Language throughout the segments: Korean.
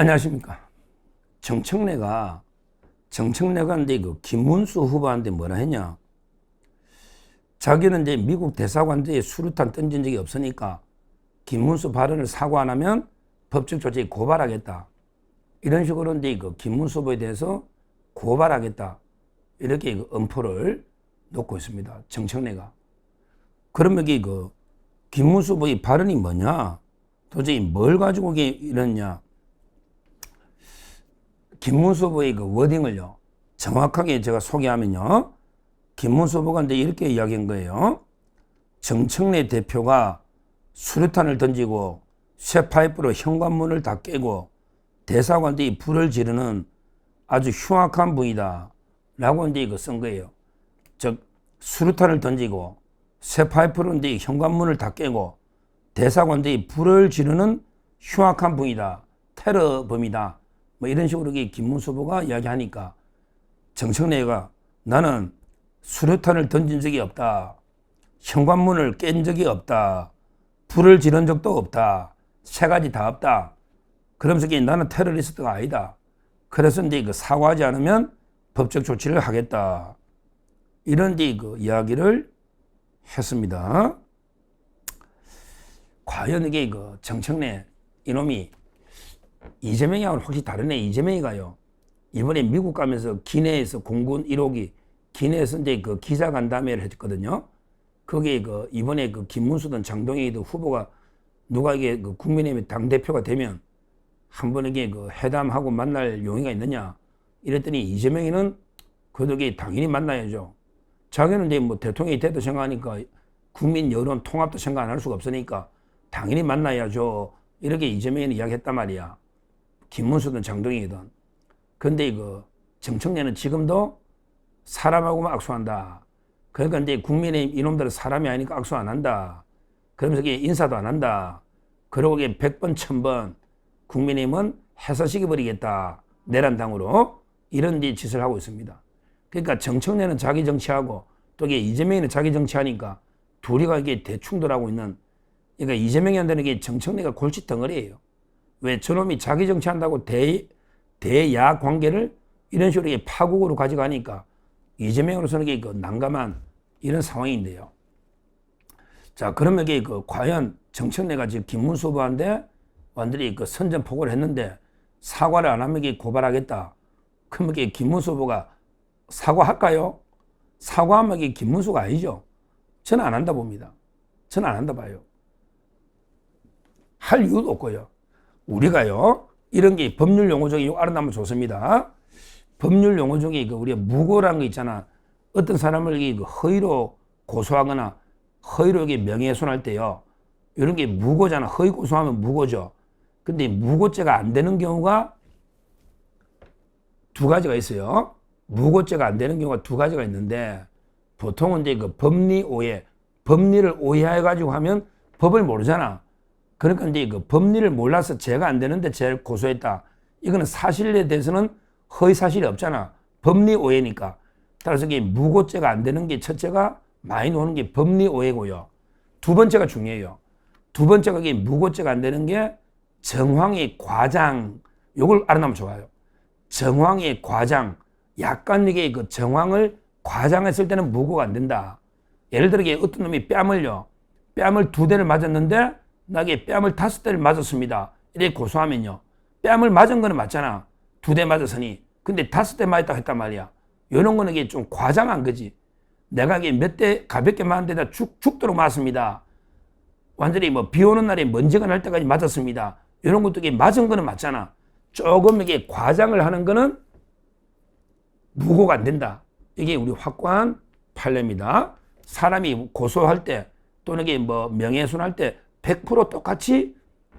안녕하십니까. 정청래가, 정청래가 근데 그 김문수 후보한테 뭐라 했냐. 자기는 이제 미국 대사관들에 수류탄 던진 적이 없으니까 김문수 발언을 사과 안 하면 법적 조치에 고발하겠다. 이런 식으로 이제 그 김문수 후보에 대해서 고발하겠다. 이렇게 그 엄포를 놓고 있습니다. 정청래가. 그러면 이게 그 김문수 후보의 발언이 뭐냐? 도저히 뭘 가지고 이러냐? 김문수 후보의 그 워딩을요. 정확하게 제가 소개하면요. 김문수 후보가 이렇게 이야기한 거예요. 정청래 대표가 수류탄을 던지고 쇠 파이프로 현관문을 다 깨고 대사관들이 불을 지르는 아주 흉악한 분이다. 라고 이제 이거 쓴 거예요. 즉, 수류탄을 던지고 쇠 파이프로 이제 현관문을 다 깨고 대사관들이 불을 지르는 흉악한 분이다. 테러범이다. 뭐 이런 식으로 김문수 후보가 이야기하니까 정청래가 나는 수류탄을 던진 적이 없다. 현관문을 깬 적이 없다. 불을 지른 적도 없다. 세 가지 다 없다. 그러면서 나는 테러리스트가 아니다. 그래서 이제 그 사과하지 않으면 법적 조치를 하겠다. 이런 이제 그 이야기를 했습니다. 과연 이게 그 정청래 이놈이 이재명이하고는 확실히 다르네. 이재명이가요. 이번에 미국 가면서 기내에서 공군 1호기 기내에서 이제 그 기자 간담회를 했거든요. 거기에 그 이번에 그 김문수든 장동익이든 후보가 누가 이게 그 국민의힘 당 대표가 되면 한 번에게 그 회담하고 만날 용의가 있느냐. 이랬더니 이재명이는 게 당연히 만나야죠. 자기는 이제 뭐 대통령이 돼도 생각하니까 국민 여론 통합도 생각 안 할 수가 없으니까 당연히 만나야죠. 이렇게 이재명이는 이야기했단 말이야. 김문수든 장동익이든. 근데 이거 정청래는 지금도 사람하고만 악수한다. 그러니까 이제 국민의 이놈들은 사람이 아니니까 악수 안 한다. 그러면서 인사도 안 한다. 그러고 이게 100번, 1000번 국민의힘은 해서시켜 버리겠다. 내란당으로. 이런 짓을 하고 있습니다. 그러니까 정청래는 자기 정치하고 또 이게 이재명이는 자기 정치하니까 둘이가 이게 대충돌하고 있는 그러니까 이재명이한테는 이게 정청래가 골치 덩어리예요. 왜 저놈이 자기 정치한다고 대, 대야 관계를 이런 식으로 파국으로 가져가니까 이재명으로서는 그 난감한 이런 상황인데요. 자, 그러면 이게 그 과연 정청래가 지금 김문수 후보한테 완전히 그 선전포고를 했는데 사과를 안 하면 이게 고발하겠다. 그러면 이게 김문수 후보가 사과할까요? 사과하면 이게 김문수가 아니죠. 저는 안 한다 봅니다. 저는 안 한다 봐요. 할 이유도 없고요. 우리가요, 이런 게 법률 용어 중에 알아나면 좋습니다. 법률 용어 중에 그 우리가 무고라는 거 있잖아. 어떤 사람을 그 허위로 고소하거나 허위로 명예훼손할 때요. 이런 게 무고잖아. 허위 고소하면 무고죠. 근데 무고죄가 안 되는 경우가 두 가지가 있어요. 무고죄가 안 되는 경우가 두 가지가 있는데 보통은 이제 그 법리 오해, 법리를 오해해 가지고 하면 법을 모르잖아. 그러니까 이제 그 법리를 몰라서 죄가 안 되는데 죄를 고소했다. 이거는 사실에 대해서는 허위 사실이 없잖아. 법리 오해니까. 따라서 이게 무고죄가 안 되는 게 첫째가 많이 노는 게 법리 오해고요. 두 번째가 중요해요. 두 번째가 이게 무고죄가 안 되는 게 정황의 과장. 요걸 알아나면 좋아요. 정황의 과장. 약간 이게 그 정황을 과장했을 때는 무고가 안 된다. 예를 들어 어떤 놈이 뺨을요. 뺨을 두 대를 맞았는데 나게 뺨을 다섯 대를 맞았습니다. 이렇게 고소하면요. 뺨을 맞은 거는 맞잖아. 두 대 맞았으니. 근데 다섯 대 맞았다고 했단 말이야. 이런 거는 이게 좀 과장한 거지. 내가 이게 몇 대 가볍게 맞는데다 죽, 죽도록 맞습니다. 완전히 뭐 비 오는 날에 먼지가 날 때까지 맞았습니다. 이런 것도 이게 맞은 거는 맞잖아. 조금 이게 과장을 하는 거는 무고가 안 된다. 이게 우리 확고한 판례입니다. 사람이 고소할 때 또는 이게 뭐 명예훼손할 때 100% 똑같이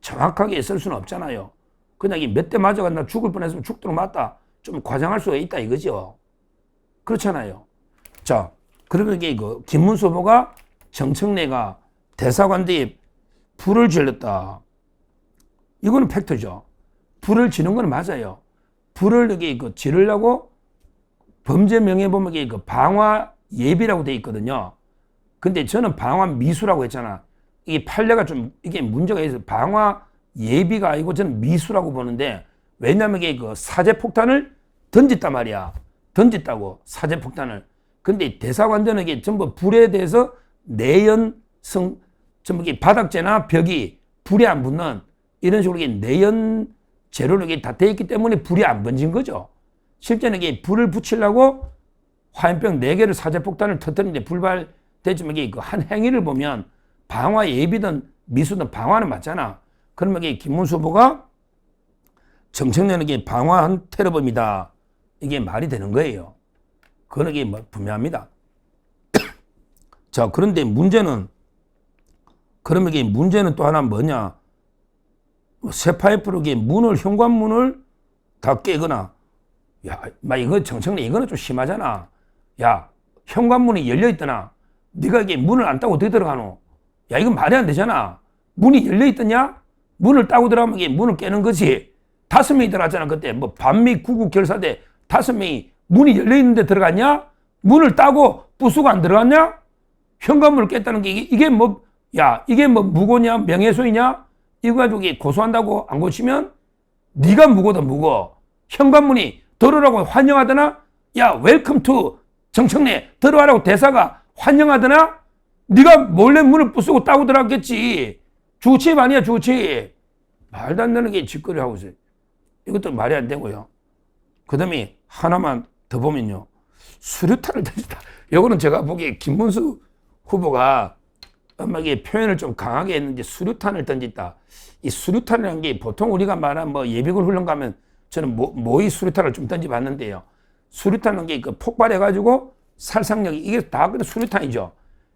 정확하게 쓸 수는 없잖아요. 그냥 몇대 맞아가 죽을 뻔했으면 죽도록 맞다. 좀 과장할 수가 있다 이거죠. 그렇잖아요. 자, 그러면 이게 그 김문수 후보가 정청래가 대사관 뒤에 불을 질렀다. 이거는 팩트죠. 불을 지는 건 맞아요. 불을 이게 그 지르려고 범죄 명예범에 이게 그 방화 예비라고 돼 있거든요. 근데 저는 방화 미수라고 했잖아. 이게 판례가 좀 이게 문제가 있어요. 방화 예비가 아니고 저는 미수라고 보는데 왜냐면 이게 그 사제 폭탄을 던졌단 말이야. 던졌다고 사제 폭탄을. 근데 대사관전은 이게 전부 불에 대해서 내연성 전부 이게 바닥재나 벽이 불이 안 붙는 이런 식으로 내연 재료로 이게 다 있기 때문에 불이 안 번진 거죠. 실제는 이게 불을 붙이려고 화염병 4개를 사제 폭탄을 터뜨리는데 불발되지만 이게 그 한 행위를 보면 방화 예비든 미수든 방화는 맞잖아. 그러면 이게 김문수 후보가 정청래는 이게 방화한 테러범이다. 이게 말이 되는 거예요. 그건 이게 뭐 분명합니다. 자, 그런데 문제는 그러면 이게 문제는 또 하나 뭐냐? 새 파이프로 이게 문을 현관문을 다 깨거나 야, 막 이거 정청래 이거는 좀 심하잖아. 야, 현관문이 열려 있더나. 네가 이게 문을 안 따고 어떻게 들어가노? 야, 이건 말이 안 되잖아. 문이 열려 있더냐? 문을 따고 들어가면 이게 문을 깨는 거지. 다섯 명이 들어갔잖아. 그때 뭐 반미 구국 결사대 다섯 명이 문이 열려 있는데 들어갔냐? 문을 따고 부수고 안 들어갔냐? 현관문을 깼다는 게 이게, 이게 뭐, 야, 이게 뭐 무고냐? 명예훼손이냐? 이거 가지고 고소한다고 안 고치면 네가 무고다 무고. 현관문이 들어오라고 환영하더나? 야, 웰컴 투 정청래 들어와라고 대사가 환영하더나? 네가 몰래 문을 부수고 따고 들어갔겠지. 주치입 아니야, 주치입. 말도 안 되는 게 짓거리 하고 있어요. 이것도 말이 안 되고요. 그 다음에 하나만 더 보면요. 수류탄을 던진다. 요거는 제가 보기에 김문수 후보가 엄마게 표현을 좀 강하게 했는지 수류탄을 던졌다. 이 수류탄이라는 게 보통 우리가 말한 뭐 예비군 훈련 가면 저는 모, 모의 수류탄을 좀 던져봤는데요. 수류탄은 게그 폭발해가지고 살상력이 이게 다 그래 수류탄이죠.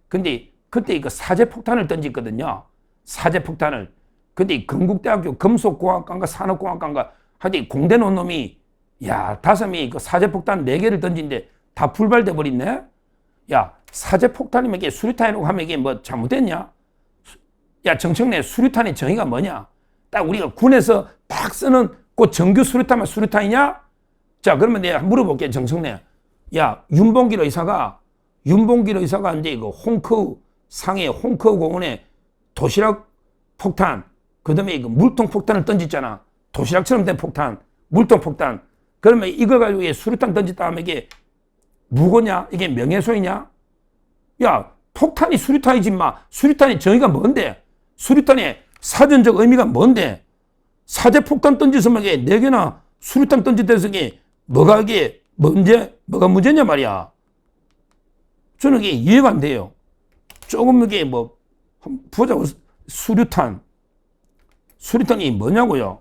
근데 그때 그 사제 폭탄을 던졌거든요. 사제 폭탄을. 근데 건국대학교 금속공학과인가 산업공학과인가 하여튼 공대 놓은 놈이 야 다섯 명이 그 사제 폭탄 네 개를 던진데 다 불발돼 버렸네. 야 사제 폭탄이면 이게 수류탄이라고 하면 이게 뭐 잘못됐냐? 야 정청래 수류탄의 정의가 뭐냐? 딱 우리가 군에서 딱 쓰는 그 정규 수류탄만 수류탄이냐? 자 그러면 내가 물어볼게 정청래. 야 윤봉길 의사가 윤봉길 의사가 이제 그 홍커 상해 홍커 공원에 도시락 폭탄 그다음에 그 물통 폭탄을 던졌잖아. 도시락처럼 된 폭탄, 물통 폭탄. 그러면 이거 가지고 수류탄 던졌다 하면 이게 무고냐? 이게 명예훼손이냐? 야, 폭탄이 수류탄이지 마. 수류탄의 정의가 뭔데? 수류탄의 사전적 의미가 뭔데? 사제 폭탄 던지서면 이게 네 개나 수류탄 던지대서 이게 뭐가 이게 문제, 뭐가 문제냐 말이야. 저는 이게 이해가 안 돼요. 조금 이게 뭐, 보자고, 수류탄. 수류탄이 뭐냐고요?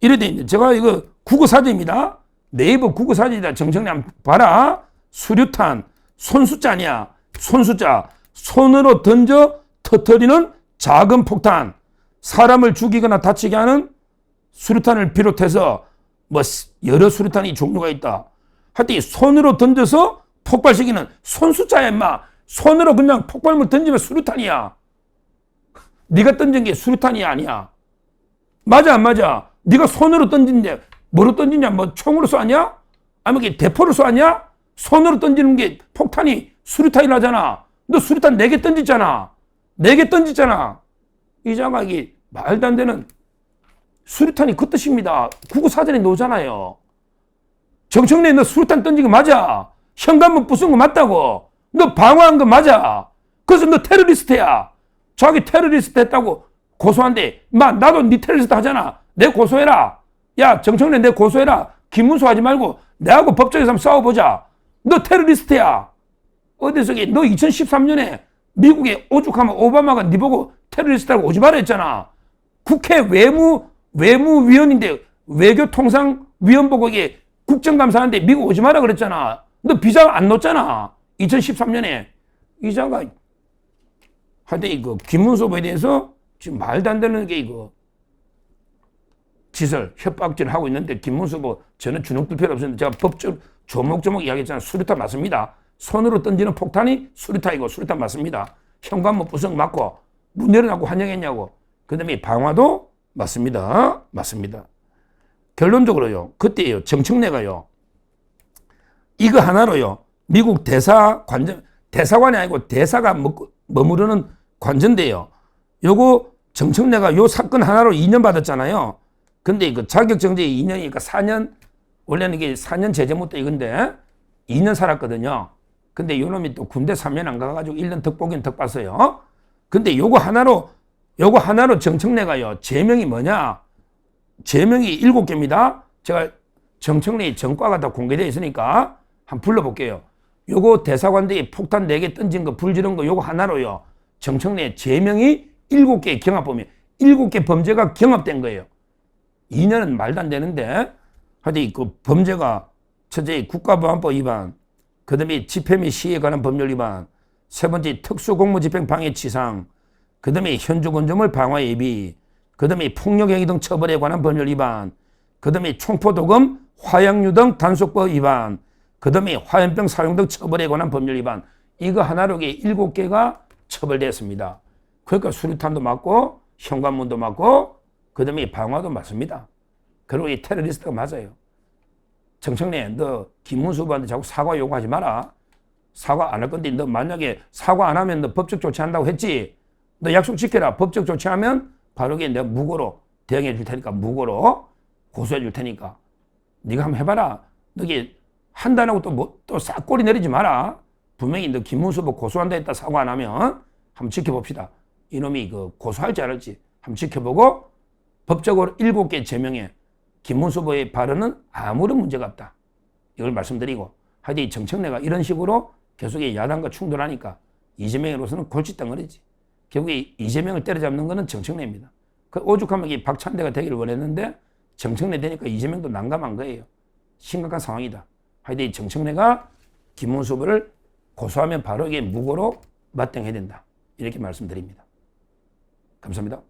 이래 돼 있는데, 제가 이거 국어사전입니다. 네이버 국어사전이다. 한번 봐라. 수류탄. 손수자 아니야. 손수자. 손으로 던져 터뜨리는 작은 폭탄. 사람을 죽이거나 다치게 하는 수류탄을 비롯해서 뭐 여러 수류탄이 종류가 있다. 하여튼 손으로 던져서 폭발시키는 손수자야 임마. 손으로 그냥 폭발물 던지면 수류탄이야. 네가 던진 게 수류탄이 아니야. 맞아 안 맞아? 네가 손으로 던진데 뭐로 던지냐? 뭐 총으로 쏘냐? 아니면 대포로 쏘냐? 손으로 던지는 게 폭탄이 수류탄이라잖아. 너 수류탄 네 개 던졌잖아. 네 개 던졌잖아. 이 장학이 말도 안 되는 수류탄이 그 뜻입니다. 국어사전에 놓잖아요. 정청래 너 수류탄 던진 거 맞아. 현관문 부순 거 맞다고. 너 방어한 거 맞아. 그래서 너 테러리스트야. 자기 테러리스트 했다고 고소한데, 마, 나도 니 테러리스트 하잖아. 내 고소해라. 야, 정청래 내 고소해라. 김문수 하지 말고 내하고 법정에서 한번 싸워보자. 너 테러리스트야. 어디서, 너 2013년에 미국에 오죽하면 오바마가 니 보고 테러리스트라고 오지 말라 했잖아. 국회 외무, 외무위원인데 외교통상위원 보고 이게 국정감사하는데 미국 오지 마라 그랬잖아. 너 비자 안 넣었잖아. 2013년에. 이자가 하여튼 이거 김문수 후보에 대해서 지금 말도 안 되는 게 이거 짓을 협박질 하고 있는데 후보 저는 주눅들 필요 없었는데 제가 법적 조목조목 이야기했잖아요. 수류탄 맞습니다. 손으로 던지는 폭탄이 수류탄이고 수류탄 맞습니다. 현관문 부성 맞고 문 열어놓고 환영했냐고. 그 다음에 방화도 맞습니다. 맞습니다. 결론적으로요. 그때요. 정청래가요. 이거 하나로요. 미국 대사 관전, 대사관이 아니고 대사가 머무르는 관전대요. 요거 정청래가 요 사건 하나로 2년 받았잖아요. 근데 그 자격정지 2년이니까 4년, 원래는 이게 4년 제재부터 이건데 2년 살았거든요. 근데 요놈이 또 군대 3년 안 가가지고 1년 덕보긴 덕 봤어요. 근데 요거 하나로, 요거 하나로 정청래가요. 제명이 뭐냐? 제명이 7개입니다. 제가 정청래 정과가 다 공개되어 있으니까 한번 불러볼게요. 요거 대사관들이 폭탄 4개 던진 거, 불 지른 거 요거 하나로요. 정청래 제명이 7개의 경합범위, 7개 범죄가 경합된 거예요. 2년은 말도 안 되는데 하여튼 그 범죄가 첫째 국가보안법 위반, 그 다음에 집회 및 시위에 관한 법률 위반, 세 번째 특수공무집행 방해 치상, 그 다음에 현주건조물 방화 예비, 그 다음에 폭력행위 등 처벌에 관한 법률 위반, 그 다음에 총포도금, 화약류 등 단속법 위반, 그 다음에 화염병 사용 등 처벌에 관한 법률 위반, 이거 하나로 게 일곱 개가 처벌됐습니다. 그러니까 수류탄도 맞고, 현관문도 맞고, 그 다음에 방화도 맞습니다. 그리고 이 테러리스트가 맞아요. 정청래, 너 김문수 후보한테 자꾸 사과 요구하지 마라. 사과 안 할 건데 너 만약에 사과 안 하면 너 법적 조치한다고 했지. 너 약속 지켜라. 법적 조치하면 바로 게 내가 무고로 대응해 줄 테니까 무고로 고소해 줄 테니까 네가 한번 해봐라. 너게 한다고 또 뭐 또 싹 꼬리 내리지 마라. 분명히 너 김문수 후보 고소한다 했다 사과 안 하면 한번 지켜봅시다. 이놈이 그 고소할지 안 할지 한번 지켜보고 법적으로 일곱 개 제명에 김문수 후보의 발언은 아무런 문제가 없다. 이걸 말씀드리고 하여튼 이 정청래가 이런 식으로 계속 이 야당과 충돌하니까 이재명으로서는 골칫덩어리지. 결국에 이재명을 때려잡는 것은 정청래입니다. 그 오죽하면 이 박찬대가 되기를 원했는데 정청래 되니까 이재명도 난감한 거예요. 심각한 상황이다. 하여튼 이 정청래가 김문수 후보를 고소하면 바로 이게 무고로 맞대응해야 된다. 이렇게 말씀드립니다. 감사합니다.